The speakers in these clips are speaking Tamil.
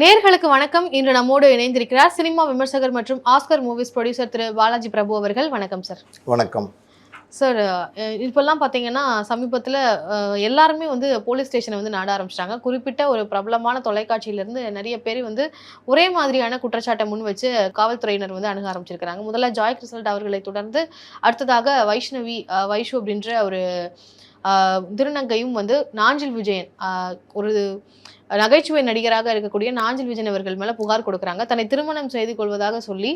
நேர்களுக்கு வணக்கம். இன்று நம்மோடு இணைந்திருக்கிறார் சினிமா விமர்சகர் மற்றும் ஆஸ்கர் மூவிஸ் ப்ரொடியூசர் திரு பாலாஜி பிரபு அவர்கள். வணக்கம் சார் வணக்கம். சார் இப்பெல்லாம் பார்த்தீங்கன்னா சமீபத்தில் எல்லாருமே வந்து போலீஸ் ஸ்டேஷனை வந்து நாட ஆரம்பிச்சிட்டாங்க. குறிப்பிட்ட ஒரு பிரபலமான தொலைக்காட்சியிலேருந்து நிறைய பேர் வந்து ஒரே மாதிரியான குற்றச்சாட்டை முன் வச்சு காவல்துறையினர் வந்து அணுக ஆரம்பிச்சிருக்கிறாங்க. முதல்ல ஜாய் கிறிசல்ட் அவர்களை தொடர்ந்து அடுத்ததாக வைஷ்ணவி வைஷு அப்படின்ற ஒரு திருநங்கையும் வந்து நாஞ்சில் விஜயன் ஒரு நகைச்சுவை நடிகராக இருக்கக்கூடிய நாஞ்சில் விஜயன் அவர்கள் மேலே புகார் கொடுக்குறாங்க. தன்னை திருமணம் செய்து கொள்வதாக சொல்லி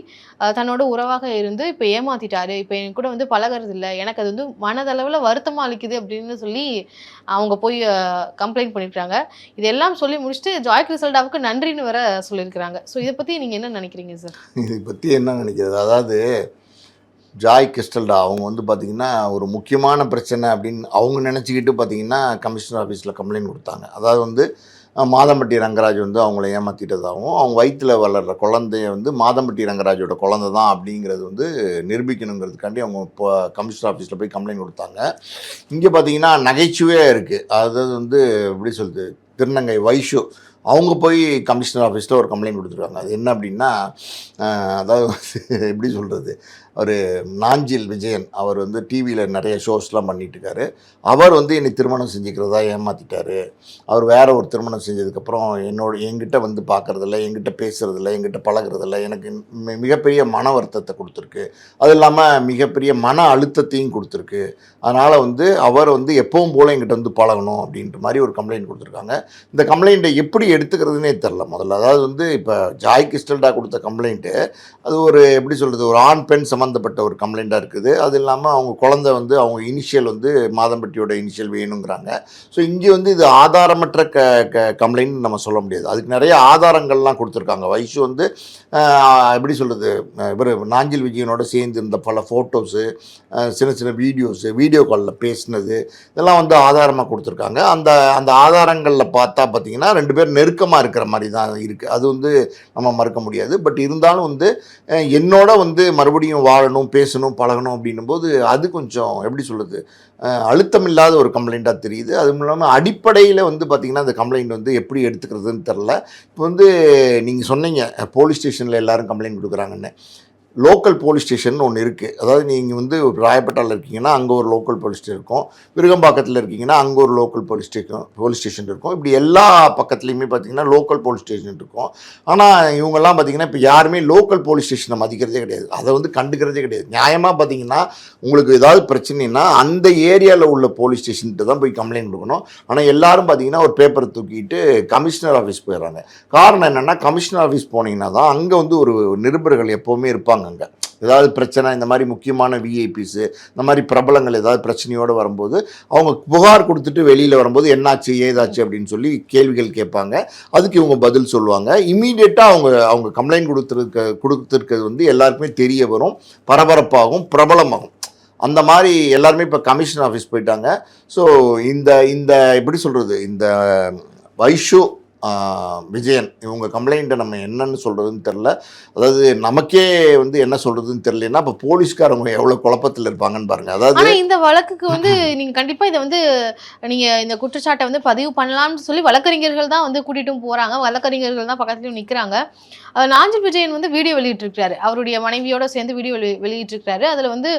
தன்னோட உறவாக இருந்து இப்போ ஏமாத்திட்டாரு. இப்போ என் கூட வந்து பழகிறது எனக்கு அது வந்து மனதளவில் வருத்தமாக அளிக்குது அப்படின்னு சொல்லி அவங்க போய் கம்ப்ளைண்ட் பண்ணியிருக்காங்க இதெல்லாம் சொல்லி முடிச்சுட்டு ஜாய் கிரிசல்டாவுக்கு நன்றின்னு வர சொல்லியிருக்கிறாங்க. ஸோ இதை பற்றி நீங்கள் என்ன நினைக்கிறீங்க சார் இதை பற்றி என்ன நினைக்கிறது? அதாவது ஜாய் கிறிஸ்டல்டா அவங்க வந்து பார்த்திங்கன்னா ஒரு முக்கியமான பிரச்சனை அப்படின்னு அவங்க நினச்சிக்கிட்டு பார்த்தீங்கன்னா கமிஷனர் ஆஃபீஸில் கம்ப்ளைண்ட் கொடுத்தாங்க. அதாவது வந்து மாதம்பட்டி ரங்கராஜ் வந்து அவங்கள ஏமாற்றிட்டதாகவும் அவங்க வயிற்றில் வளர்கிற குழந்தைய வந்து மாதம்பட்டி ரங்கராஜோட குழந்தை தான் அப்படிங்கிறது வந்து நிரூபிக்கணுங்கிறதுக்காண்டி அவங்க இப்போ கமிஷனர் ஆஃபீஸில் போய் கம்ப்ளைண்ட் கொடுத்தாங்க. இங்கே பார்த்தீங்கன்னா நகைச்சுவையாக இருக்குது அதாவது வந்து எப்படி சொல்லுது திருநங்கை வைஷு அவங்க போய் கமிஷனர் ஆஃபீஸில் ஒரு கம்ப்ளைண்ட் கொடுத்துருக்காங்க. அது என்ன அப்படின்னா அதாவது எப்படி சொல்கிறது ஒரு நாஞ்சில் விஜயன் அவர் வந்து டிவியில் நிறைய ஷோஸ்லாம் பண்ணிட்டு அவர் வந்து என்னை திருமணம் செஞ்சுக்கிறதா ஏமாற்றிட்டாரு அவர் வேற ஒரு திருமணம் செஞ்சதுக்கப்புறம் என்னோட என்கிட்ட வந்து பார்க்கறதில்ல என்கிட்ட பேசுறதில்ல என்கிட்ட பழகுறதில்ல. எனக்கு மிகப்பெரிய மன வருத்தத்தை கொடுத்துருக்கு. அது இல்லாமல் மிகப்பெரிய மன அழுத்தத்தையும் கொடுத்துருக்கு. அதனால் வந்து அவர் வந்து எப்பவும் போல் என்கிட்ட வந்து பழகணும் அப்படின்ற மாதிரி ஒரு கம்ப்ளைண்ட் கொடுத்துருக்காங்க. இந்த கம்ப்ளைண்ட்டை எப்படி எடுத்துக்கிறதுனே தெரில முதல்ல அதாவது வந்து இப்போ ஜாய் கிறிஸ்டல்டா கொடுத்த கம்ப்ளைண்ட்டு அது ஒரு எப்படி சொல்கிறது ஒரு ஆண் பெண் சம்மந்தப்பட்ட ஒரு கம்ப்ளைண்ட்டாக இருக்குது. அது இல்லாமல் அவங்க குழந்தை வந்து அவங்க இனிஷியல் வந்து மாதம்பட்டியோட இனிஷியல் வேணுங்கிறாங்க. ஸோ இங்கே வந்து இது ஆதாரமற்ற க க கம்ப்ளைண்ட் நம்ம சொல்ல முடியாது. அதுக்கு நிறைய ஆதாரங்கள்லாம் கொடுத்துருக்காங்க. வயசு வந்து எப்படி சொல்கிறது இவர் நாஞ்சில் விஜயனோட சேர்ந்து இருந்த பல ஃபோட்டோஸு சின்ன சின்ன வீடியோஸு வீடியோ காலில் பேசினது இதெல்லாம் வந்து ஆதாரமாக கொடுத்துருக்காங்க. அந்த அந்த ஆதாரங்களில் பார்த்தா பார்த்தீங்கன்னா ரெண்டு பேர் நெருக்கமாக இருக்கிற மாதிரி தான் இருக்குது அது வந்து நம்ம மறுக்க முடியாது. பட் இருந்தாலும் வந்து என்னோட வந்து மறுபடியும் வாழணும் பேசணும் பழகணும் அப்படின்னும் போது அது கொஞ்சம் எப்படி சொல்கிறது அழுத்தம் இல்லாத ஒரு கம்ப்ளைண்ட்டாக தெரியுது. அதுவும் இல்லாமல் அடிப்படையில் வந்து பார்த்திங்கன்னா அந்த கம்ப்ளைண்ட் வந்து எப்படி எடுத்துக்கிறதுன்னு தெரில. இப்போ வந்து நீங்கள் சொன்னீங்க போலீஸ் ஸ்டேஷனில் எல்லாரும் கம்ப்ளைண்ட் கொடுக்குறாங்கன்னு. லோக்கல் போலீஸ் ஸ்டேஷன் ஒன்று இருக்குது அதாவது நீங்கள் வந்து ராயப்பேட்டாவில் இருக்கீங்கன்னா அங்கே ஒரு லோக்கல் போலீஸ் ஸ்டேஷன் இருக்கும். விருகம்பாக்கத்தில் இருக்கீங்கன்னா அங்கே ஒரு local police station police station இருக்கும். இப்படி எல்லா பக்கத்துலேயுமே பார்த்தீங்கன்னா லோக்கல் போலீஸ் ஸ்டேஷன் இருக்கும். ஆனால் இவங்கெல்லாம் பார்த்தீங்கன்னா இப்போ யாருமே லோக்கல் போலீஸ் ஸ்டேஷனை மதிக்கிறதே கிடையாது. அதை வந்து கண்டுக்கிறதே கிடையாது. நியாயமாக பார்த்தீங்கன்னா உங்களுக்கு ஏதாவது பிரச்சனைனா அந்த ஏரியாவில் உள்ள போலீஸ் ஸ்டேஷன்ட்டு தான் போய் கம்ப்ளைண்ட் கொடுக்கணும். ஆனால் எல்லாரும் பார்த்தீங்கன்னா ஒரு பேப்பரை தூக்கிட்டு கமிஷனர் ஆஃபீஸ் போயிடுறாங்க. காரணம் என்னென்னா கமிஷனர் ஆஃபீஸ் போனீங்கன்னா தான் அங்கே வந்து ஒரு நிருபர்கள் எப்போவுமே இருப்பாங்க. அங்கே. ஏதாவது பிரச்சனை இந்த மாதிரி முக்கியமான விஐபிஸு இந்த மாதிரி பிரபலங்கள் ஏதாவது பிரச்சனையோடு வரும்போது அவங்க புகார் கொடுத்துட்டு வெளியில் வரும்போது என்னாச்சு ஏதாச்சு? அப்படின்னு சொல்லி கேள்விகள் கேட்பாங்க. அதுக்கு இவங்க பதில் சொல்லுவாங்க. இமீடியட்டாக அவங்க அவங்க கம்ப்ளைண்ட் கொடுத்துருக்க கொடுத்துருக்கிறது வந்து எல்லாருக்குமே தெரிய வரும். பரபரப்பாகும் பிரபலமாகும். அந்த மாதிரி எல்லாருமே இப்போ கமிஷன் ஆஃபீஸ் போயிட்டாங்க. ஸோ இந்த இந்த எப்படி சொல்கிறது இந்த வைஷு விஜயன் இவங்க கம்ப்ளைண்ட்டை நம்ம என்னன்னு சொல்கிறதுன்னு தெரில அதாவது நமக்கே வந்து என்ன சொல்கிறதுன்னு தெரியலன்னா இப்போ போலீஸ்காரங்க எவ்வளோ குழப்பத்தில் இருப்பாங்கன்னு பாருங்கள் அதாவது இந்த வழக்குக்கு வந்து நீங்கள் கண்டிப்பாக இதை வந்து நீங்கள் இந்த குற்றச்சாட்டை வந்து பதிவு பண்ணலாம்னு சொல்லி வழக்கறிஞர்கள் தான் வந்து கூட்டிகிட்டும் போகிறாங்க வழக்கறிஞர்கள் தான் பக்கத்துலேயும் நிற்கிறாங்க அஹ் நாஞ்சில் விஜயன் வந்து வீடியோ வெளியிட்டிருக்கிறாரு. அவருடைய மனைவியோட சேர்ந்து வீடியோ வெளி வெளியிட்டிருக்கிறாரு. அதில் வந்து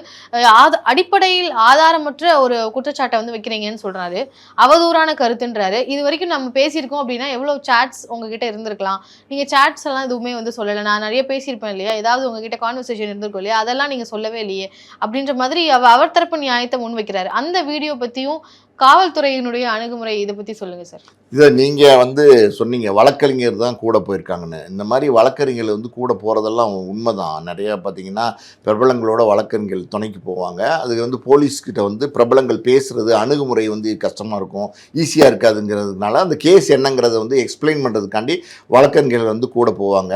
ஆத- அடிப்படையில் ஆதாரமற்ற ஒரு குற்றச்சாட்டை வந்து வைக்கிறீங்கன்னு சொல்கிறாரு அவதூறான கருத்துன்றாரு. இது வரைக்கும் நம்ம பேசியிருக்கோம் அப்படின்னா எவ்வளோ எவ்வளவு சாட்ஸ் உங்ககிட்ட இருந்திருக்கலாம். நீங்க சாட்ஸ் எல்லாம் எதுவுமே வந்து சொல்லலை. நான் நிறைய பேசியிருப்பேன் இல்லையா? ஏதாவது உங்ககிட்ட கான்வர்சேஷன் இருந்திருக்கும் இல்லையா? அதெல்லாம் நீங்க சொல்லவே இல்லையே. அப்படின்ற மாதிரி அவர் தரப்பு நியாயத்தை முன் வைக்கிறாரு அந்த வீடியோ பற்றியும் காவல்துறையினுடைய அணுகுமுறை இதை பற்றி சொல்லுங்கள் சார். இதை நீங்கள் வந்து சொன்னீங்க வழக்கறிஞர் தான் கூட போயிருக்காங்கன்னு. இந்த மாதிரி வழக்கறிஞர் வந்து கூட போகிறதெல்லாம் உண்மை தான் நிறையா பார்த்தீங்கன்னா பிரபலங்களோட வழக்கறிஞர்கள் துணைக்கு போவாங்க. அது வந்து போலீஸ்கிட்ட வந்து பிரபலங்கள் பேசுகிறது அணுகுமுறை வந்து கஷ்டமாக இருக்கும். ஈஸியாக இருக்காதுங்கிறதுனால அந்த கேஸ் என்னங்கிறத வந்து எக்ஸ்பிளைன் பண்ணுறதுக்காண்டி வழக்கறிஞர்கள் வந்து கூட போவாங்க.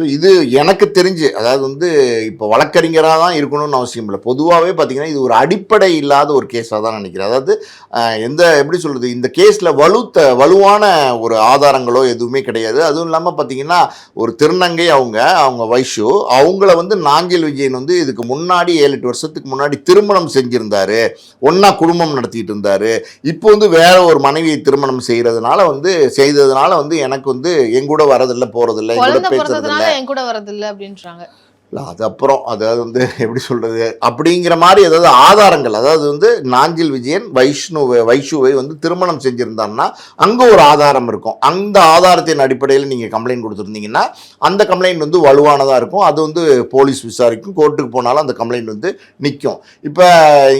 ஸோ இது எனக்கு தெரிஞ்சு அதாவது வந்து இப்போ வழக்கறிஞராக தான் இருக்கணும்னு அவசியம் இல்லை. பொதுவாகவே பார்த்தீங்கன்னா இது ஒரு அடிப்படை இல்லாத ஒரு கேஸாக தான் நினைக்கிறேன். அதாவது எந்த எப்படி சொல்கிறது இந்த கேஸில் வலுத்த வலுவான ஒரு ஆதாரங்களோ எதுவுமே கிடையாது. அதுவும் இல்லாமல் பார்த்தீங்கன்னா ஒரு திருநங்கை அவங்க அவங்க வைஷு அவங்கள வந்து நாஞ்சில் விஜயன் வந்து இதுக்கு முன்னாடி ஏழு எட்டு வருஷத்துக்கு முன்னாடி திருமணம் செஞ்சிருந்தாரு. ஒண்ணா குடும்பம் நடத்திட்டு இருந்தாரு இப்போ வந்து வேற ஒரு மனைவியை திருமணம் செய்யறதுனால வந்து செய்ததுனால வந்து எனக்கு வந்து என் கூட வரதில்லை போறதில்லை என் கூட குழந்தை பேசுறதில்ல. என் கூட வரதில்ல அப்படின்றாங்க. இல்லை அது அப்புறம் அதாவது வந்து எப்படி சொல்கிறது அப்படிங்கிற மாதிரி ஏதாவது ஆதாரங்கள் அதாவது வந்து நாஞ்சில் விஜயன் வைஷ்ணுவை வைஷுவை வந்து திருமணம் செஞ்சுருந்தான்னா அங்கே ஒரு ஆதாரம் இருக்கும். அந்த ஆதாரத்தின் அடிப்படையில் நீங்கள் கம்ப்ளைண்ட் கொடுத்துருந்தீங்கன்னா அந்த கம்ப்ளைண்ட் வந்து வலுவானதாக இருக்கும். அது வந்து போலீஸ் விசாரிக்கும். கோர்ட்டுக்கு போனாலும் அந்த கம்ப்ளைண்ட் வந்து நிற்கும் இப்போ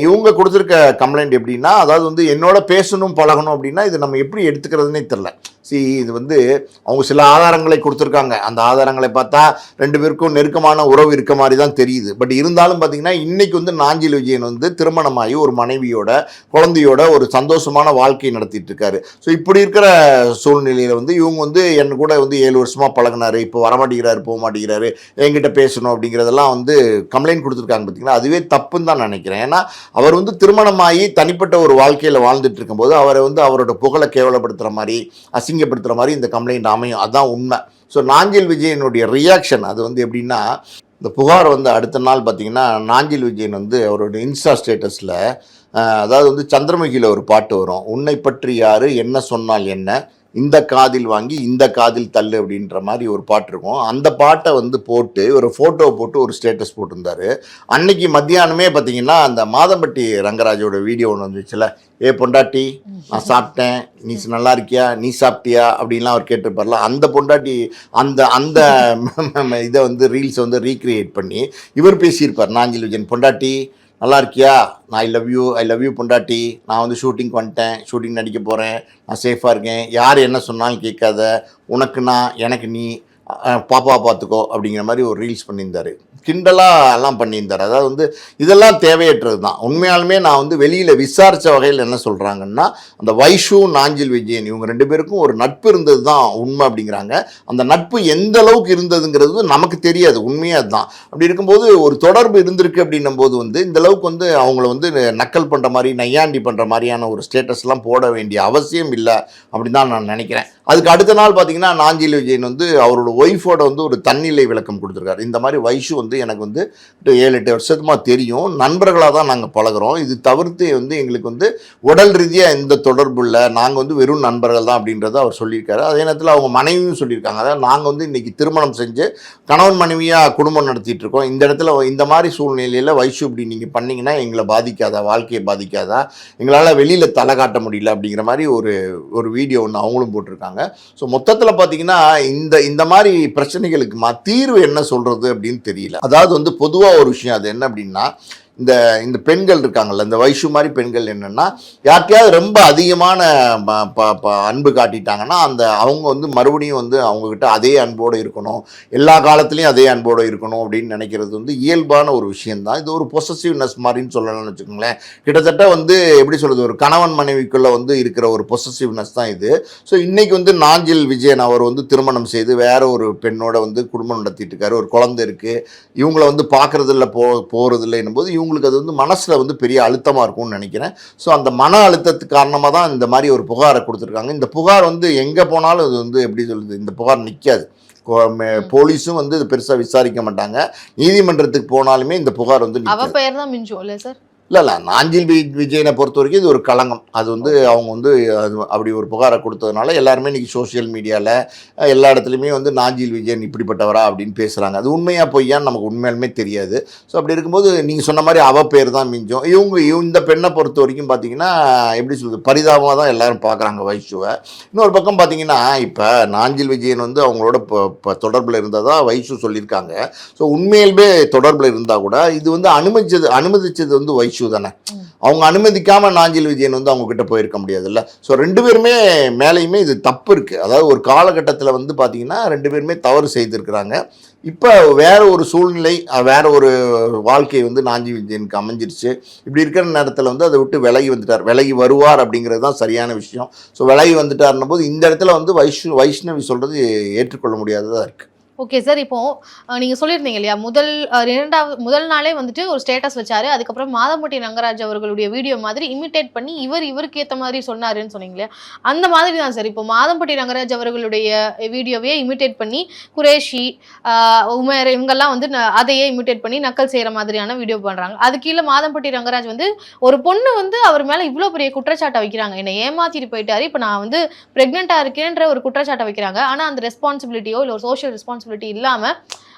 இவங்க கொடுத்துருக்க கம்ப்ளைண்ட் எப்படின்னா அதாவது வந்து என்னோட பேசணும் பழகணும் அப்படின்னா இது நம்ம எப்படி எடுத்துக்கிறதுனே தெரில சி இது வந்து அவங்க சில ஆதாரங்களை கொடுத்துருக்காங்க. அந்த ஆதாரங்களை பார்த்தா ரெண்டு பேருக்கும் நெருக்கமான உறவு இருக்க மாதிரி தான் தெரியுது. பட் இருந்தாலும் பார்த்தீங்கன்னா இன்றைக்கி வந்து நாஞ்சில் விஜயன் வந்து திருமணமாகி ஒரு மனைவியோட குழந்தையோட ஒரு சந்தோஷமான வாழ்க்கை நடத்திட்டு இருக்காரு ஸோ இப்படி இருக்கிற சூழ்நிலையில் வந்து இவங்க வந்து என் கூட வந்து ஏழு வருஷமாக பழகுனாரு. இப்போ வரமாட்டேங்கிறாரு போக மாட்டேங்கிறாரு என்கிட்ட பேசணும் அப்படிங்கிறதெல்லாம் வந்து கம்ப்ளைண்ட் கொடுத்துருக்காங்க பார்த்தீங்கன்னா அதுவே தப்புன்னு தான் நினைக்கிறேன். ஏன்னா அவர் வந்து திருமணமாகி தனிப்பட்ட ஒரு வாழ்க்கையில் வாழ்ந்துட்டு இருக்கும்போது அவரை வந்து அவரோட புகழை கேவலப்படுத்துகிற மாதிரி அசிங்கப்படுத்துகிற மாதிரி இந்த கம்ப்ளைண்ட் அமையும். அதுதான் உண்மை. ஸோ நாஞ்சில் விஜயனுடைய ரியாக்ஷன் அது வந்து எப்படின்னா இந்த புகார் வந்து அடுத்த நாள் பார்த்தீங்கன்னா நாஞ்சில் விஜயன் வந்து அவரோட இன்ஸ்டா ஸ்டேட்டஸில் அதாவது வந்து சந்திரமுகியில் ஒரு பாட்டு வரும். உன்னை பற்றி யார்? என்ன சொன்னால் என்ன? இந்த காதில் வாங்கி இந்த காதில் தள்ளு அப்படின்ற மாதிரி ஒரு பாட்டு இருக்கும். அந்த பாட்டை வந்து போட்டு ஒரு ஃபோட்டோ போட்டு ஒரு ஸ்டேட்டஸ் போட்டிருந்தாரு. அன்னைக்கு மத்தியானமே பார்த்தீங்கன்னா அந்த மாதம்பட்டி ரங்கராஜோட வீடியோ ஒன்று வந்துச்சுல. ஏ பொண்டாட்டி நான் சாப்பிட்டேன். நீ நல்லா இருக்கியா? நீ சாப்பிட்டியா? அப்படின்லாம் அவர் கேட்டிருப்பார்ல. அந்த பொண்டாட்டி அந்த அந்த இதை வந்து ரீல்ஸை வந்து ரீக்ரியேட் பண்ணி இவர் பேசியிருப்பார் நாஞ்சில் விஜயன். பொண்டாட்டி நல்லா இருக்கியா நான் I love you I love you பொண்டாட்டி. நான் வந்து ஷூட்டிங் வந்துட்டேன் ஷூட்டிங் நடிக்க போகிறேன் நான் சேஃபாக இருக்கேன். யார் என்ன சொன்னாலும் கேட்காத உனக்கு நான் எனக்கு நீ. பாப்பா பார்த்துக்கோ அப்படிங்கிற மாதிரி ஒரு ரீல்ஸ் பண்ணியிருந்தாரு. கிண்டலாக எல்லாம் பண்ணியிருந்தார். அதாவது வந்து இதெல்லாம் தேவையற்றது தான் உண்மையாலுமே நான் வந்து வெளியில் விசாரித்த வகையில் என்ன சொல்கிறாங்கன்னா அந்த வைஷு நாஞ்சில் விஜயன் இவங்க ரெண்டு பேருக்கும் ஒரு நட்பு இருந்தது தான் உண்மை அப்படிங்கிறாங்க. அந்த நட்பு எந்த அளவுக்கு இருந்ததுங்கிறது நமக்கு தெரியாது. உண்மையாக அதுதான். அப்படி இருக்கும்போது ஒரு தொடர்பு இருந்திருக்கு அப்படின்னும் போது வந்து இந்த அளவுக்கு வந்து அவங்கள வந்து நக்கல் பண்ணுற மாதிரி நையாண்டி பண்ணுற மாதிரியான ஒரு ஸ்டேட்டஸ்லாம் போட வேண்டிய அவசியம் இல்லை அப்படின்னு தான் நான் நினைக்கிறேன். அதுக்கு அடுத்த நாள் பார்த்தீங்கன்னா நாஞ்சில் விஜயன் வந்து அவரோட ஒய்ஃபோட வந்து ஒரு தன்னிலை விளக்கம் கொடுத்துருக்காரு. இந்த மாதிரி வயசு வந்து எனக்கு வந்து ஒரு ஏழு எட்டு வருஷத்துமா தெரியும். நண்பர்களாக தான் நாங்கள் பழகுறோம். இது தவிர்த்து வந்து எங்களுக்கு வந்து உடல் ரீதியாக எந்த தொடர்பு இல்லை. நாங்கள் வந்து வெறும் நண்பர்கள் தான் அப்படின்றத அவர் சொல்லியிருக்காரு. அதே நேரத்தில் அவங்க மனைவியும் சொல்லியிருக்காங்க. அதாவது நாங்கள் வந்து இன்றைக்கி திருமணம் செஞ்சு கணவன் மனைவியாக குடும்பம் நடத்திட்டு இருக்கோம். இந்த இடத்துல இந்த மாதிரி சூழ்நிலையில் வயசு இப்படி நீங்கள் பண்ணிங்கன்னா எங்களை பாதிக்காதா? வாழ்க்கையை பாதிக்காதா? எங்களால் வெளியில் தலை காட்ட முடியல அப்படிங்கிற மாதிரி ஒரு ஒரு வீடியோ ஒன்று அவங்களும் போட்டிருக்காங்க. ஸோ மொத்தத்தில் பார்த்தீங்கன்னா இந்த இந்த மாதிரி பிரச்சனைகளுக்கு மா தீர்வு என்ன சொல்கிறது அப்படின்னு தெரியல. அதாவது வந்து பொதுவாக ஒரு விஷயம் அது என்ன அப்படின்னா இந்த இந்த பெண்கள் இருக்காங்கல்ல இந்த வயசு மாதிரி பெண்கள் என்னென்னா யார்கிட்டயாவது ரொம்ப அதிகமான ப- ப- ப- அன்பு காட்டிட்டாங்கன்னா அந்த அவங்க வந்து மறுபடியும் வந்து அவங்கக்கிட்ட அதே அன்போடு இருக்கணும். எல்லா காலத்துலேயும் அதே அன்போடு இருக்கணும் அப்படின்னு நினைக்கிறது வந்து இயல்பான ஒரு விஷயம்தான். இது ஒரு பொசசிவ்னஸ் மாதிரின்னு சொல்லலாம்னு வச்சுக்கோங்களேன். கிட்டத்தட்ட வந்து எப்படி சொல்கிறது ஒரு கணவன் மனைவிக்குள்ளே வந்து இருக்கிற ஒரு பொசசிவ்னஸ் தான் இது. ஸோ இன்றைக்கி வந்து நாஞ்சில் விஜயன் அவர் வந்து திருமணம் செய்து வேற ஒரு பெண்ணோட வந்து குடும்பம் நடத்திட்டு இருக்காரு. ஒரு குழந்தை இருக்குது இவங்கள வந்து பார்க்கறதில்ல போ போகிறதில்ல என்னும்போது இவங்களுக்கு அது வந்து மனசில் வந்து பெரிய அழுத்தமாக இருக்கும்னு நினைக்கிறேன். ஸோ அந்த மன அழுத்தத்துக்கு காரணமாக தான் இந்த மாதிரி ஒரு புகாரை கொடுத்துருக்காங்க. இந்த புகார் வந்து எங்கே போனாலும் இது வந்து எப்படி சொல்லுது இந்த புகார் நிற்காது போலீஸும் வந்து இது பெருசாக விசாரிக்க மாட்டாங்க. நீதிமன்றத்துக்கு போனாலுமே இந்த புகார் வந்து அவ பெயர் தான் மிஞ்சும் இல்ல சார்? இல்லை இல்லை. நாஞ்சில் வி விஜயனை பொறுத்த வரைக்கும் இது ஒரு களங்கம். அது வந்து அவங்க வந்து அது அப்படி ஒரு புகாரை கொடுத்ததுனால எல்லாருமே இன்றைக்கி சோஷியல் மீடியாவில் எல்லா இடத்துலையுமே வந்து நாஞ்சில் விஜயன் இப்படிப்பட்டவரா அப்படின்னு பேசுகிறாங்க அது உண்மையாக பொய்யான்னு நமக்கு உண்மையாலுமே தெரியாது. ஸோ அப்படி இருக்கும்போது நீங்கள் சொன்ன மாதிரி அவ பேர் தான் மிஞ்சும். இவங்க இந்த பெண்ணை பொறுத்த வரைக்கும் பார்த்தீங்கன்னா எப்படி சொல்றது பரிதாபமாக தான் எல்லாரும் பார்க்குறாங்க வைஷுவை. இன்னொரு பக்கம் பார்த்தீங்கன்னா இப்போ நாஞ்சில் விஜயன் வந்து அவங்களோட இப்போ தொடர்பில் இருந்ததா வைஷு சொல்லியிருக்காங்க. ஸோ உண்மையிலுமே தொடர்பில் இருந்தால் கூட இது வந்து அனுமதிச்சது அனுமதிச்சது வந்து வைஷு. தானே? ம். அவங்க அனுமதிக்காம நாஞ்சில் விஜயன் வந்து அவங்க கிட்ட போயிருக்க முடியாதுல்ல? ஸோ ரெண்டு பேருமே மேலேயுமே இது தப்பு இருக்கு. அதாவது ஒரு காலகட்டத்தில் வந்து பார்த்தீங்கன்னா ரெண்டு பேருமே தவறு செய்திருக்கிறாங்க. இப்போ வேற ஒரு சூழ்நிலை வேற ஒரு வாழ்க்கை வந்து நாஞ்சி விஜயனுக்கு அமைஞ்சிருச்சு. இப்படி இருக்கிற நேரத்தில் வந்து அதை விட்டு விலகி வந்துட்டார். விலகி வருவார் அப்படிங்கிறது தான் சரியான விஷயம். ஸோ விலகி வந்துட்டார்னும் போது இந்த இடத்துல வந்து வைஷ்ணு வைஷ்ணவி சொல்றது ஏற்றுக்கொள்ள முடியாததாக இருக்கு. ஓகே சார் இப்போ நீங்கள் நீங்க சொல்லியிருந்தீங்க இல்லையா முதல் இரண்டாவது முதல் நாளே வந்துட்டு ஒரு ஸ்டேட்டஸ் வச்சாரு அதுக்கப்புறம் மாதம்பட்டி ரங்கராஜ் அவர்களுடைய வீடியோ மாதிரி இமிட்டேட் பண்ணி இவர் இவருக்கு ஏற்ற மாதிரி சொன்னாருன்னு சொன்னீங்க அந்த மாதிரி தான் சார் இப்போ மாதம்பட்டி ரங்கராஜ் அவர்களுடைய வீடியோவையே இமிட்டேட் பண்ணி குரேஷி உமேர் இவங்கெல்லாம் வந்து அதையே இமிட்டேட் பண்ணி நக்கல் செய்யற மாதிரியான வீடியோ பண்றாங்க. அது கீழே மாதம்பட்டி ரங்கராஜ் வந்து ஒரு பொண்ணு வந்து அவர் மேல இவ்வளோ பெரிய குற்றச்சாட்டை வைக்கிறாங்க. என்னை ஏமாத்திட்டு போயிட்டாரு. இப்போ நான் வந்து பிரெக்னெண்டா இருக்கேன்ற ஒரு குற்றச்சாட்டை வைக்கிறாங்க. ஆனா அந்த ரெஸ்பான்சிபிலிட்டியோ இல்லை ஒரு சோஷியல் ரெஸ்பான்சிபிலிட்டி இல்லாம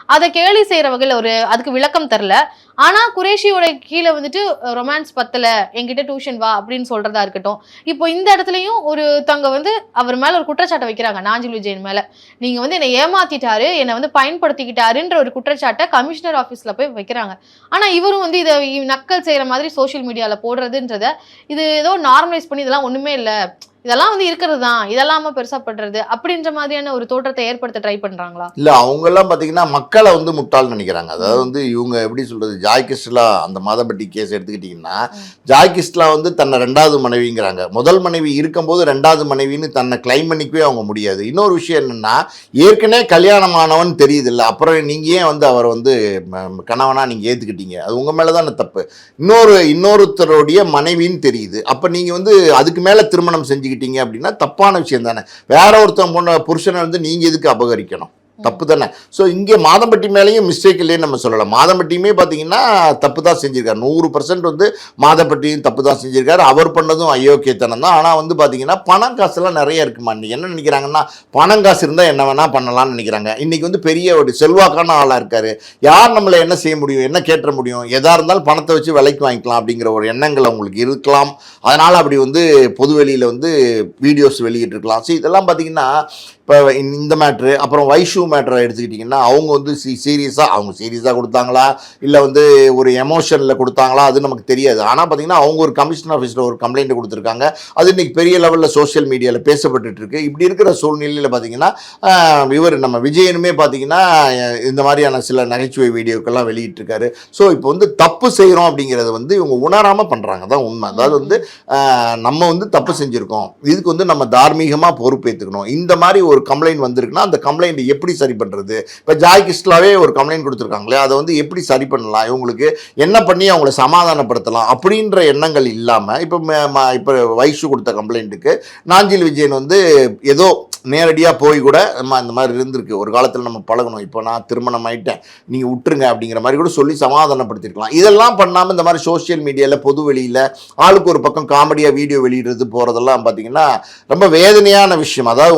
அதை கேலி செய்யற வகையில் ஒரு அதுக்கு விளக்கம் தரல. ஆனா குரேஷியோட கீழே வந்துட்டு ரொமான்ஸ் பத்தல என்கிட்ட டியூஷன் வா அப்படின்னு சொல்றதா இருக்கட்டும். இப்போ இந்த இடத்துலயும் ஒரு தங்க வந்து அவர் மேல ஒரு குற்றச்சாட்டை வைக்கிறாங்க நாஞ்சில் விஜயன் மேல. நீங்க வந்து என்னை ஏமாத்திட்டாரு என்னை வந்து பயன்படுத்திக்கிட்டாருன்ற ஒரு குற்றச்சாட்டை கமிஷனர் ஆஃபீஸ்ல போய் வைக்கிறாங்க. ஆனா இவரும் வந்து இதை நக்கல் செய்யற மாதிரி சோஷியல் மீடியால போடுறதுன்றத இது ஏதோ நார்மலைஸ் பண்ணி இதெல்லாம் ஒண்ணுமே இல்லை. இதெல்லாம் வந்து இருக்கிறது தான் இதெல்லாம பெருசா பண்றது அப்படின்ற மாதிரியான ஒரு தோற்றத்தை ஏற்படுத்த ட்ரை பண்றாங்களா? இல்ல அவங்க எல்லாம் பாத்தீங்கன்னா மக்களை வந்து முட்டாள் நினைக்கிறாங்க. அதாவது வந்து இவங்க எப்படி சொல்றது ஜாய் கிறிஸ்டலா அந்த மாதப்பட்டி கேஸ் எடுத்துக்கிட்டீங்கன்னா. ஜாய் கிறிஸ்டலா வந்து தன்னை ரெண்டாவது மனைவிங்கிறாங்க. முதல் மனைவி இருக்கும்போது ரெண்டாவது மனைவின்னு தன்னை கிளைம் பண்ணிக்கவே அவங்க முடியாது. இன்னொரு விஷயம் என்னன்னா ஏற்கனவே கல்யாணமானவன் தெரியுது இல்ல அப்புறம் நீங்க ஏன் வந்து அவர் வந்து ம- கணவனா நீங்க ஏத்துக்கிட்டீங்க? அது உங்க மேலதானே தப்பு. இன்னொரு இன்னொருத்தருடைய மனைவின்னு தெரியுது. அப்ப நீங்க வந்து அதுக்கு மேல திருமணம் செஞ்சுக்கிட்டீங்க அப்படின்னா தப்பான விஷயம் தானே. வேற ஒருத்தன் பொண்ண புருஷனை வந்து நீங்க எதுக்கு அபகரிக்கணும்? தப்பு தானே ஸோ இங்கே மாதம்பட்டி மேலேயும் மிஸ்டேக் இல்லைன்னு நம்ம சொல்லலாம். மாதம்பட்டியுமே பார்த்தீங்கன்னா தப்பு தான் செஞ்சிருக்காரு. நூறு பர்சன்ட் வந்து மாதம்பட்டியும் தப்பு தான் செஞ்சிருக்காரு. அவர் பண்ணதும் அயோக்கியத்தனம் தான். ஆனால் வந்து பார்த்தீங்கன்னா பணம் காசுலாம் நிறைய இருக்குமா? இன்னைக்கு என்ன நினைக்கிறாங்கன்னா பணம் காசு இருந்தால் என்ன வேணால் பண்ணலாம்னு நினைக்கிறாங்க. இன்றைக்கி வந்து பெரிய ஒரு செல்வாக்கான ஆளாக இருக்காரு. யார் நம்மளை என்ன செய்ய முடியும்? என்ன கேட்ட முடியும்? எதாக இருந்தாலும் பணத்தை வச்சு விலைக்கு வாங்கிக்கலாம் அப்படிங்கிற ஒரு எண்ணங்கள் அவங்களுக்கு இருக்கலாம். அதனால் அப்படி வந்து பொது வெளியில் வந்து வீடியோஸ் வெளியிட்டிருக்கலாம். ஸோ இதெல்லாம் பார்த்தீங்கன்னா இப்போ இந்த மேட்ரு அப்புறம் வைஷு மேட்ரை எடுத்துக்கிட்டிங்கன்னா அவங்க வந்து சி சீரியஸாக அவங்க சீரியஸாக கொடுத்தாங்களா? இல்லை வந்து ஒரு எமோஷனில் கொடுத்தாங்களா? அது நமக்கு தெரியாது. ஆனால் பார்த்திங்கன்னா அவங்க ஒரு கமிஷன் ஆஃபீஸில் ஒரு கம்ப்ளைண்ட் கொடுத்துருக்காங்க. அது இன்றைக்கி பெரிய லெவலில் சோஷியல் மீடியாவில் பேசப்பட்டுருக்கு இப்படி இருக்கிற சூழ்நிலையில் பார்த்தீங்கன்னா இவர் நம்ம விஜயனுமே பார்த்தீங்கன்னா இந்த மாதிரியான சில நகைச்சுவை வீடியோக்கெல்லாம் வெளியிட்டிருக்காரு. ஸோ இப்போ வந்து தப்பு செய்கிறோம் அப்படிங்கிறத வந்து இவங்க உணராமல் பண்ணுறாங்க தான் உண்மை. அதாவது வந்து நம்ம வந்து தப்பு செஞ்சுருக்கோம். இதுக்கு வந்து நம்ம தார்மீகமாக பொறுப்பேற்றுக்கணும் இந்த மாதிரி ஒரு ஒரு கம்ப்ளைண்ட் வந்திருக்குன்னா அந்த கம்ப்ளைண்ட் எப்படி சரி பண்ணுறது இப்போ ஜாய் கிஸ்லாவே ஒரு கம்ப்ளைண்ட் கொடுத்துருக்காங்களே அதை வந்து எப்படி சரி பண்ணலாம்? இவங்களுக்கு என்ன பண்ணி அவங்கள சமாதானப்படுத்தலாம்? அப்படின்ற எண்ணங்கள் இல்லாமல் இப்போ இப்போ வைஷு கொடுத்த கம்ப்ளைண்ட்டுக்கு நாஞ்சில் விஜயன் வந்து ஏதோ நேரடியாக போய் கூட நம்ம இந்த மாதிரி இருந்திருக்கு. ஒரு காலத்தில் நம்ம பழகணும். இப்போ நான் திருமணம் ஆயிட்டேன். நீங்கள் விட்டுருங்க அப்படிங்கிற மாதிரி கூட சொல்லி சமாதானப்படுத்திருக்கலாம். இதெல்லாம் பண்ணாமல் இந்த மாதிரி சோஷியல் மீடியாவில் பொது வெளியில் ஆளுக்கு ஒரு பக்கம் காமெடியாக வீடியோ வெளியிடுறது போகிறதெல்லாம் பார்த்தீங்கன்னா ரொம்ப வேதனையான விஷயம். அதாவது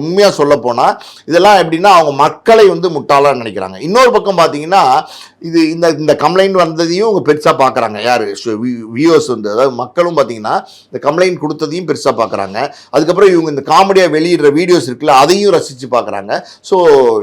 உண்மையாக சொல்ல போனால் இதெல்லாம் எப்படின்னா அவங்க மக்களை வந்து முட்டாளாக நினைக்கிறாங்க. இன்னொரு பக்கம் பார்த்தீங்கன்னா இது இந்த இந்த கம்ப்ளைண்ட் வந்ததையும் அவங்க பெருசாக பார்க்குறாங்க யார்? வியூவர்ஸ் வந்து அதாவது மக்களும் பார்த்தீங்கன்னா இந்த கம்ப்ளைண்ட் கொடுத்ததையும் பெருசாக பார்க்குறாங்க அதுக்கப்புறம் இவங்க இந்த காமெடியாக வெளியிடுற வீடியோஸ் இருக்குல்ல அதையும் ரசித்து பார்க்குறாங்க ஸோ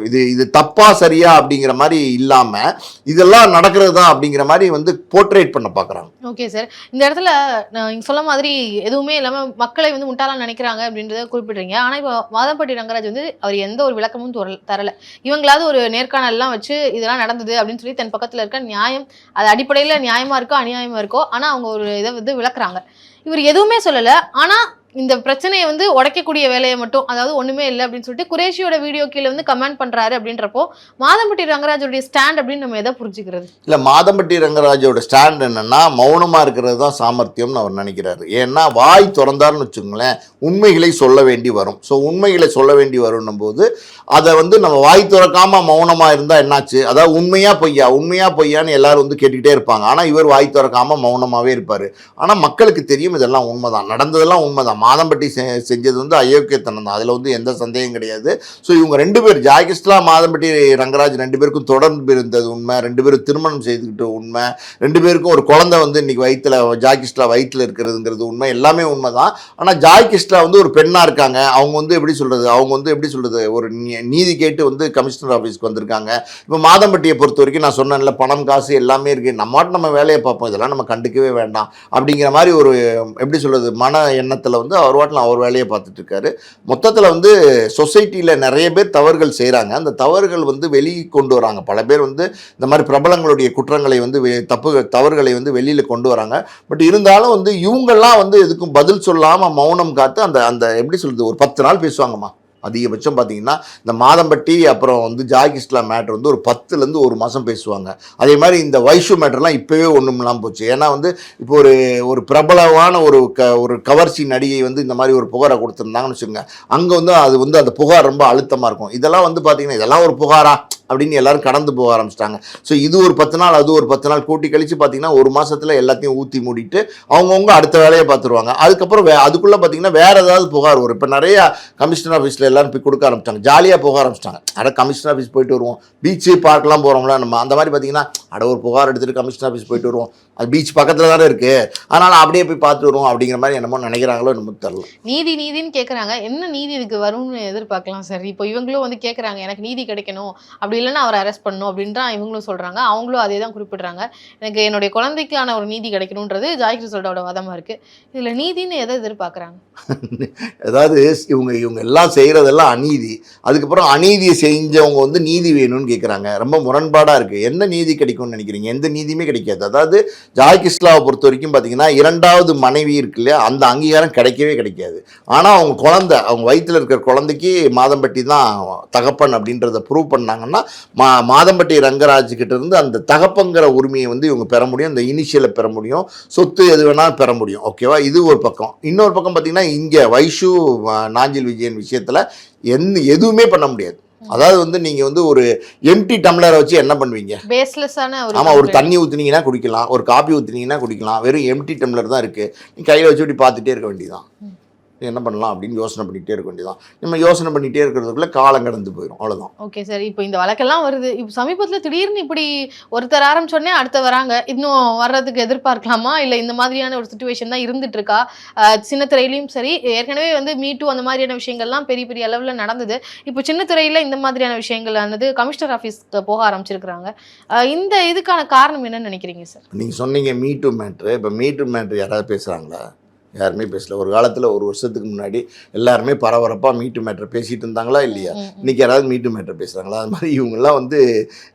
இது இது தப்பாக சரியா அப்படிங்கிற மாதிரி இல்லாமல் இதெல்லாம் நடக்கிறது தான் அப்படிங்கிற மாதிரி வந்து போர்ட்ரேட் பண்ண பார்க்குறாங்க ஓகே சார் இந்த இடத்துல நான் சொல்ல மாதிரி எதுவுமே இல்லாமல் மக்களை வந்து முட்டாளா நினைக்கிறாங்க அப்படின்றத குறிப்பிட்றீங்க. ஆனால் இப்போ மாதம்பட்டி ரங்கராஜ் வந்து அவர் எந்த ஒரு விளக்கமும் தரல. இவங்களாவது ஒரு நேர்காணல்லாம் வச்சு இதெல்லாம் நடந்தது அப்படின்னு சொல்லி தன் பக்கத்தில் இருக்க நியாயம் அது அடிப்படையில் நியாயமா இருக்கோ அநியாயமா இருக்கோ ஆனால் அவங்க ஒரு இதை வந்து விளக்குறாங்க. இவர் எதுவுமே சொல்லலை. ஆனால் இந்த பிரச்சனையை வந்து உடைக்கக்கூடிய வேலையை மட்டும் அதாவது ஒண்ணுமே இல்லை அப்படின்னு சொல்லிட்டு குரேஷியோட வீடியோ கீழே வந்து கமெண்ட் பண்றாரு அப்படின்றப்போ மாதம்பட்டி ரங்கராஜோடைய ஸ்டாண்ட் அப்படின்னு நம்ம எதை புரிஞ்சுக்கிறது? இல்லை மாதம்பட்டி ரங்கராஜோட ஸ்டாண்ட் என்னன்னா மௌனமாக இருக்கிறது தான் சாமர்த்தியம்னு அவர் நினைக்கிறாரு. ஏன்னா வாய் திறந்தார்னு வச்சுக்கோங்களேன் உண்மைகளை சொல்ல வேண்டி வரும். ஸோ உண்மைகளை சொல்ல வேண்டி வரும்னும் போது அதை வந்து நம்ம வாய் திறக்காம மௌனமாக இருந்தால் என்னாச்சு? அதாவது உண்மையா பொய்யா? உண்மையா பொய்யான்னு எல்லாரும் வந்து கேட்டுக்கிட்டே இருப்பாங்க. ஆனால் இவர் வாய் திறக்காம மௌனமாகவே இருப்பார். ஆனால் மக்களுக்கு தெரியும் இதெல்லாம் உண்மைதான். நடந்ததெல்லாம் உண்மைதான். மாதம்பட்டி செ- செஞ்சது வந்து அயோக்கியத்தனம் தான். அதில் வந்து எந்த சந்தேகம் கிடையாது. ஸோ இவங்க ரெண்டு பேர் ஜாகிஸ்லா மாதம்பட்டி ரங்கராஜ் ரெண்டு பேருக்கும் தொடர்பு இருந்தது உண்மை. ரெண்டு பேரும் திருமணம் செய்துக்கிட்ட உண்மை. ரெண்டு பேருக்கும் ஒரு குழந்தை வந்து இன்னைக்கு வயிற்றுல ஜாகிஸ்லா வயிற்றில் இருக்கிறதுங்கிறது உண்மை. எல்லாமே உண்மை தான் ஆனால் ஜாகிஸ்லா வந்து ஒரு பெண்ணாக இருக்காங்க. அவங்க வந்து எப்படி சொல்கிறது அவங்க வந்து எப்படி சொல்கிறது ஒரு நீதி கேட்டு வந்து கமிஷனர் ஆஃபீஸ்க்கு வந்திருக்காங்க. இப்போ மாதம்பட்டியை பொறுத்த வரைக்கும் நான் சொன்னேன்ல பணம் காசு எல்லாமே இருக்குது நம்மாட்டு நம்ம வேலையை பார்ப்போம். இதெல்லாம் நம்ம கண்டுக்கவே வேண்டாம். அப்படிங்கிற மாதிரி ஒரு எப்படி சொல்கிறது மன எண்ணத்தில் வந்து அவர் வாட்டில் அவர் வேலையை பார்த்துட்டு இருக்காரு மொத்தத்தில் வந்து சொசைட்டியில் நிறைய பேர் தவறுகள் செய்கிறாங்க அந்த தவறுகள் வந்து வெளியே கொண்டு வராங்க. பல பேர் வந்து இந்த மாதிரி பிரபலங்களுடைய குற்றங்களை வந்து வெ- தப்பு தவறுகளை வந்து வெளியில் கொண்டு வராங்க. பட் இருந்தாலும் வந்து இவங்கெல்லாம் வந்து எதுக்கும் பதில் சொல்லாமல் மௌனம் காத்து அந்த அந்த எப்படி சொல்கிறது ஒரு பத்து நாள் பேசுவாங்கம்மா. அதிகபட்சம் பார்த்தீங்கன்னா இந்த மாதம்பட்டி அப்புறம் வந்து ஜாகிஸ்லா மேட்ரு வந்து ஒரு பத்துலேருந்து ஒரு மாதம் பேசுவாங்க. அதே மாதிரி இந்த வைஷு மேட்டர்லாம் இப்போவே ஒன்றும் இல்லாமல் போச்சு. ஏன்னா வந்து இப்போ ஒரு ஒரு பிரபலமான ஒரு க ஒரு கவர்ச்சி நடிகை வந்து இந்த மாதிரி ஒரு புகாரை கொடுத்துருந்தாங்கன்னு வச்சுக்கோங்க. அங்கே வந்து அது வந்து அந்த புகார் ரொம்ப அழுத்தமாக இருக்கும். இதெல்லாம் வந்து பார்த்தீங்கன்னா இதெல்லாம் ஒரு புகாரா? அப்படின்னு எல்லாரும் கடந்து போக ஆரம்பிச்சிட்டாங்க. ஸோ இது ஒரு பத்து நாள் அது ஒரு பத்து நாள். கூட்டி கழிச்சு பார்த்தீங்கன்னா ஒரு மாசத்துல எல்லாத்தையும் ஊற்றி மூடிட்டு அவங்கவுங்க அடுத்த வேலையை பார்த்துருவாங்க அதுக்கப்புறம் வே அதுக்குள்ளே பார்த்தீங்கன்னா வேற ஏதாவது புகார் வரும். இப்போ நிறைய கமிஷனர் ஆஃபீஸில் எல்லாரும் போய் கொடுக்க ஆரம்பிச்சிட்டாங்க. ஜாலியாக போக ஆரம்பிச்சிட்டாங்க. அட கமிஷனர் ஆஃபீஸ் போயிட்டு வருவோம். பீச்சு பார்க்கெலாம் போகிறோம்ல நம்ம. அந்த மாதிரி பார்த்தீங்கன்னா அட ஒரு புகார் எடுத்துட்டு கமிஷனர் ஆஃபீஸ் போயிட்டு வருவோம். அது பீச் பக்கத்தில் தானே இருக்குது அதனால் அப்படியே போய் பார்த்து வருவோம் அப்படிங்கிற மாதிரி என்னமோ நினைக்கிறாங்களோ நமக்கு தெரியல. நீதி நீதின்னு கேட்குறாங்க என்ன நீதி இதுக்கு வரும்னு எதிர்பார்க்கலாம்? சார் இப்போ இவங்களும் வந்து கேட்குறாங்க எனக்கு நீதி கிடைக்கணும். அப்படி இல்லைன்னா அவரை அரெஸ்ட் பண்ணணும் அப்படின்னு இவங்களும் சொல்கிறாங்க அவங்களும் அதே தான் குறிப்பிடுறாங்க. எனக்கு என்னுடைய குழந்தைக்கான ஒரு நீதி கிடைக்கணுன்றது ஜாய் கிறிஸ்டோட வதமாக இருக்குது இதில் நீதின்னு எதை எதிர்பார்க்குறாங்க? அதாவது இவங்க இவங்க எல்லாம் செய்கிறதெல்லாம் அநீதி. அதுக்கப்புறம் அநீதியை செஞ்சவங்க வந்து நீதி வேணும்னு கேட்குறாங்க ரொம்ப முரண்பாடாக இருக்குது எந்த நீதி கிடைக்கும்னு நினைக்கிறீங்க? எந்த நீதியுமே கிடைக்காது. அதாவது ஜாய் கிஸ்லாவை பொறுத்த வரைக்கும் பார்த்தீங்கன்னா இரண்டாவது மனைவி இருக்கு இல்லையா? அந்த அங்கீகாரம் கிடைக்கவே கிடைக்காது. ஆனால் அவங்க குழந்தை அவங்க வயிற்றில் இருக்கிற குழந்தைக்கு மாதம்பட்டி தான் தகப்பன் அப்படின்றத ப்ரூவ் பண்ணாங்கன்னா மா மாதம்பட்டி ரங்கராஜ் கிட்ட இருந்து அந்த தகப்பங்கிற உரிமையை வந்து இவங்க பெற முடியும் அந்த இனிஷியலை பெற முடியும் சொத்து எது வேணாலும் பெற முடியும். ஓகேவா இது ஒரு பக்கம். இன்னொரு பக்கம் பார்த்தீங்கன்னா இங்கே வைஷு நாஞ்சில் விஜயன் விஷயத்தில் எந்த எதுவுமே பண்ண முடியாது. அதாவது வந்து நீங்கள் வந்து ஒரு எம்டி டம்ளரை வச்சு என்ன பண்ணுவீங்க? பேஸ்லெஸ்ஸான ஒரு தண்ணி ஊற்றுனீங்கன்னா குடிக்கலாம் ஒரு காபி ஊற்றுனீங்கன்னா குடிக்கலாம் வெறும் எம்டி டம்ளர் தான் இருக்குது நீ கையில் வச்சு இப்படி பார்த்துட்டே இருக்க வேண்டியதான் என்ன பண்ணலாம் அப்படின்னு யோசனை பண்ணிகிட்டே இருக்க வேண்டியதான் நம்ம யோசனை பண்ணிகிட்டே இருக்கிறதுக்குள்ள காலம் கடந்து போயிடும் அவ்வளோதான் ஓகே சார் இப்போ இந்த வழக்கெல்லாம் வருது. இப்போ சமீபத்தில் திடீர்னு இப்படி ஒருத்தர் ஆரம்பிச்சோடனே அடுத்த வராங்க. இன்னும் வர்றதுக்கு எதிர்பார்க்கலாமா? இல்லை இந்த மாதிரியான ஒரு சுச்சுவேஷன் தான் இருந்துட்டு இருக்கா சின்ன திரையிலையும் சரி ஏற்கனவே வந்து மீட்டு அந்த மாதிரியான விஷயங்கள்லாம் பெரிய பெரிய அளவில் நடந்தது. இப்போ சின்ன திரையில இந்த மாதிரியான விஷயங்கள் ஆனது கமிஷனர் ஆஃபீஸ்க்கு போக ஆரம்பிச்சிருக்கிறாங்க. இந்த இதுக்கான காரணம் என்னன்னு நினைக்கிறீங்க சார் நீங்கள் சொன்னீங்க மீட்டு மேட்ரு இப்போ மீட்டு மேட்ரு யாராவது பேசுகிறாங்களா யாருமே பேசல. ஒரு காலத்தில் ஒரு வருஷத்துக்கு முன்னாடி எல்லாருமே பரபரப்பாக மீட்டு மேட்ரு பேசிகிட்டு இருந்தாங்களா இல்லையா. இன்னைக்கு யாராவது மீட்டு மேட்டர் பேசுகிறாங்களா அது மாதிரி இவங்கெல்லாம் வந்து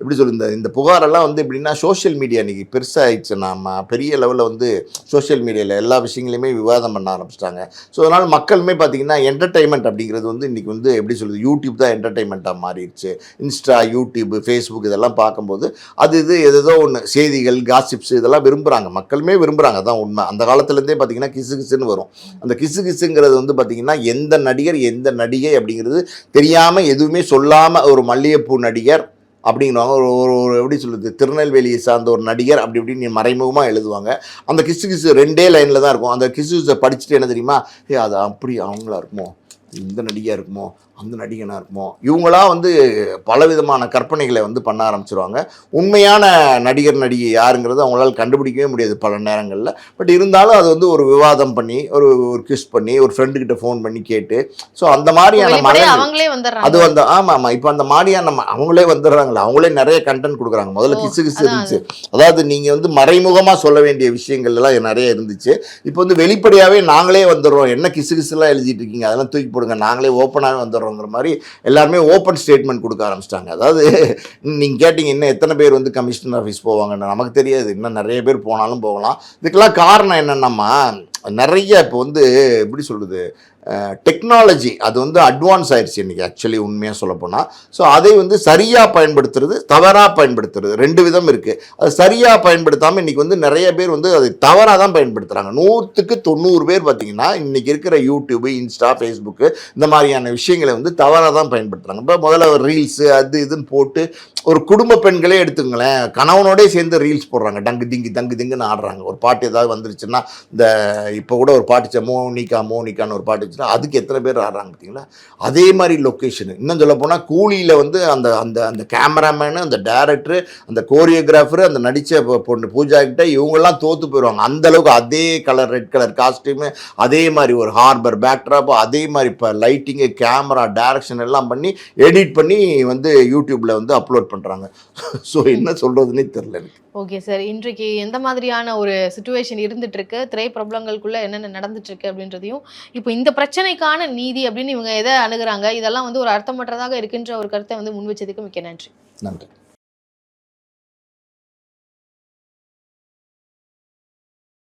எப்படி சொல்ல இந்த புகாரெல்லாம் வந்து எப்படின்னா சோஷியல் மீடியா இன்னைக்கு பெருசாகிடுச்சு நாம பெரிய லெவலில் வந்து சோஷியல் மீடியாவில் எல்லா விஷயங்களையுமே விவாதம் பண்ண ஆரம்பிச்சிட்டாங்க. ஸோ அதனால் மக்களுமே பார்த்தீங்கன்னா என்டர்டைன்மெண்ட் அப்படிங்கிறது வந்து இன்றைக்கி வந்து எப்படி சொல்கிறது யூடியூப் தான் என்டர்டைன்மெண்ட்டாக மாறிடுச்சு. இன்ஸ்டா யூடியூப் ஃபேஸ்புக் இதெல்லாம் பார்க்கும்போது அது இது ஏதோ ஒன்று செய்திகள் காசிப்ஸ் இதெல்லாம் விரும்புகிறாங்க மக்களுமே விரும்புகிறாங்க அதான் உண்மை. அந்த காலத்துலேருந்தே பார்த்தீங்கன்னா கிசு கிசுன்னு வரும். அந்த கிசு கிசுங்கிறது வந்து பார்த்தீங்கன்னா எந்த நடிகர் எந்த நடிகை அப்படிங்கிறது தெரியாமல் எதுவுமே சொல்லாமல் ஒரு மல்லிகைப்பூ நடிகர் அப்படிங்கிறவங்க ஒரு ஒரு ஒரு எப்படி சொல்லுது திருநெல்வேலியை சார்ந்த ஒரு நடிகர் அப்படி இப்படின்னு மறைமுகமாக எழுதுவாங்க. அந்த கிசு கிசு ரெண்டே லைனில் தான் இருக்கும். அந்த கிசு கிசை படிச்சுட்டு என்ன தெரியுமா? ஏ அது அப்படி அவங்களா இருக்குமோ? இந்த நடிகையாக இருக்குமோ? அந்த நடிகனாக இருக்குமோ இவங்களா வந்து பலவிதமான கற்பனைகளை வந்து பண்ண ஆரம்பிச்சிருவாங்க. உண்மையான நடிகர் நடிகை யாருங்கிறது அவங்களால கண்டுபிடிக்கவே முடியாது பல நேரங்களில். பட் இருந்தாலும் அது வந்து ஒரு விவாதம் பண்ணி ஒரு ஒரு கிஸ் பண்ணி ஒரு ஃப்ரெண்டுக்கிட்ட ஃபோன் பண்ணி கேட்டு ஸோ அந்த மாதிரியான வெளிப்படையா மன அவங்களே அது வந்து ஆமா ஆமா இப்போ அந்த மாதிரியான நம்ம அவங்களே வந்துடுறாங்களா அவங்களே நிறைய கண்டென்ட் கொடுக்குறாங்க. முதல்ல கிசு கிசு இருந்துச்சு அதாவது நீங்க வந்து மறைமுகமா சொல்ல வேண்டிய விஷயங்கள் எல்லாம் நிறைய இருந்துச்சு. இப்போ வந்து வெளிப்படையாவே நாங்களே வந்துடுறோம். என்ன கிசு கிசுலாம் எழுதிட்டு இருக்கீங்க? அதெல்லாம் தூக்கி போடுங்க. நாங்களே ஓப்பனாகவே வந்துடுறோங்கிற மாதிரி எல்லாருமே ஓப்பன் ஸ்டேட்மெண்ட் கொடுக்க ஆரம்பிச்சிட்டாங்க. அதாவது நீங்க கேட்டிங்க இன்னும் எத்தனை பேர் வந்து கமிஷனர் ஆஃபீஸ் போவாங்கன்னு. நமக்கு தெரியாது. இன்னும் நிறைய பேர் போனாலும் போகலாம். இதுக்கெல்லாம் காரணம் என்னென்னம்மா? நிறைய இப்போ வந்து எப்படி சொல்கிறது டெக்னாலஜி அது வந்து அட்வான்ஸ் ஆயிடுச்சு இன்றைக்கி ஆக்சுவலி உண்மையாக சொல்லப்போனால் ஸோ அதை வந்து சரியாக பயன்படுத்துறது தவறாக பயன்படுத்துறது ரெண்டு விதம் இருக்குது அது சரியாக பயன்படுத்தாமல் இன்றைக்கி வந்து நிறைய பேர் வந்து அதை தவறாக தான் பயன்படுத்துகிறாங்க நூற்றுக்கு தொண்ணூறு பேர் பார்த்தீங்கன்னா இன்றைக்கி இருக்கிற யூடியூபு இன்ஸ்டா ஃபேஸ்புக்கு இந்த மாதிரியான விஷயங்களை வந்து தவறாக தான் பயன்படுத்துகிறாங்க இப்போ முதல்ல ஒரு ரீல்ஸு அது இதுன்னு போட்டு ஒரு குடும்ப பெண்களே எடுத்துங்களேன் கணவனோடே சேர்ந்து ரீல்ஸ் போடுறாங்க. டங்கு திங்கி தங்கு திங்குன்னு ஆடுறாங்க. ஒரு பாட்டு ஏதாவது வந்துருச்சுன்னா இந்த இப்போ கூட ஒரு பாட்டு மோனிகா மோனிகான்னு ஒரு பாட்டுச்சுன்னா அதுக்கு எத்தனை பேர் ஆடுறாங்க பார்த்தீங்களா? அதே மாதிரி லொக்கேஷனு இன்னும் சொல்ல போனால் கூலியில் வந்து அந்த அந்த அந்த கேமராமேனு அந்த டேரக்டரு அந்த கோரியோகிராஃபரு அந்த நடித்த பொண்ணு பூஜா கிட்ட இவங்கெல்லாம் தோற்று போயிடுவாங்க அந்த அளவுக்கு அதே கலர் ரெட் கலர் காஸ்டியூமு அதே மாதிரி ஒரு ஹார்பர் பேக்ட்ராப் அதே மாதிரி இப்போ லைட்டிங்கு கேமரா டேரக்ஷன் எல்லாம் பண்ணி எடிட் பண்ணி வந்து யூடியூப்பில் வந்து அப்லோட் பண்ணுறாங்க ஸோ என்ன சொல்கிறதுனே தெரில எனக்கு. Okay sir. இன்றைக்கு எந்த மாதிரியான ஒரு சுச்சுவேஷன் இருந்துட்டு இருக்கு திரை பிரபலங்களுக்குள்ள என்னென்ன நடந்துட்டு இருக்கு அப்படின்றதையும் இப்போ இந்த பிரச்சனைக்கான நீதி அப்படின்னு இவங்க எதை அணுகிறாங்க? இதெல்லாம் வந்து ஒரு அர்த்தமற்றதாக இருக்கின்ற ஒரு கருத்தை வந்து முன் வச்சதுக்கு மிக்க நன்றி. நன்றி.